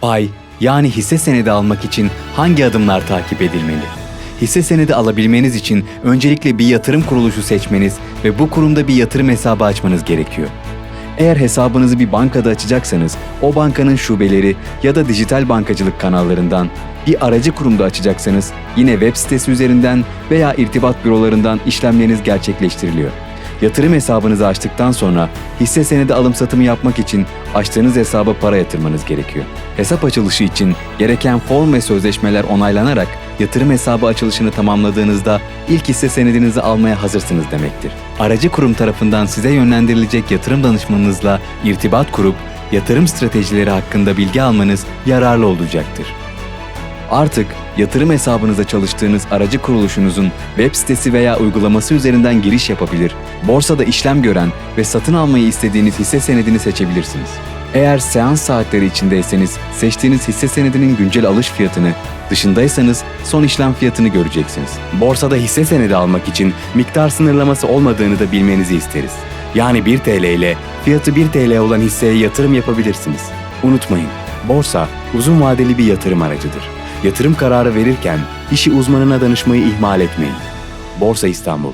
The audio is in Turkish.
Pay yani hisse senedi almak için hangi adımlar takip edilmeli? Hisse senedi alabilmeniz için öncelikle bir yatırım kuruluşu seçmeniz ve bu kurumda bir yatırım hesabı açmanız gerekiyor. Eğer hesabınızı bir bankada açacaksanız, o bankanın şubeleri ya da dijital bankacılık kanallarından, bir aracı kurumda açacaksanız yine web sitesi üzerinden veya irtibat bürolarından işlemleriniz gerçekleştiriliyor. Yatırım hesabınızı açtıktan sonra hisse senedi alım satımı yapmak için açtığınız hesaba para yatırmanız gerekiyor. Hesap açılışı için gereken form ve sözleşmeler onaylanarak yatırım hesabı açılışını tamamladığınızda ilk hisse senedinizi almaya hazırsınız demektir. Aracı kurum tarafından size yönlendirilecek yatırım danışmanınızla irtibat kurup yatırım stratejileri hakkında bilgi almanız yararlı olacaktır. Artık yatırım hesabınıza çalıştığınız aracı kuruluşunuzun web sitesi veya uygulaması üzerinden giriş yapabilir, borsada işlem gören ve satın almayı istediğiniz hisse senedini seçebilirsiniz. Eğer seans saatleri içindeyseniz seçtiğiniz hisse senedinin güncel alış fiyatını, dışındaysanız son işlem fiyatını göreceksiniz. Borsada hisse senedi almak için miktar sınırlaması olmadığını da bilmenizi isteriz. Yani 1 TL ile fiyatı 1 TL olan hisseye yatırım yapabilirsiniz. Unutmayın, borsa uzun vadeli bir yatırım aracıdır. Yatırım kararı verirken işi uzmanına danışmayı ihmal etmeyin. Borsa İstanbul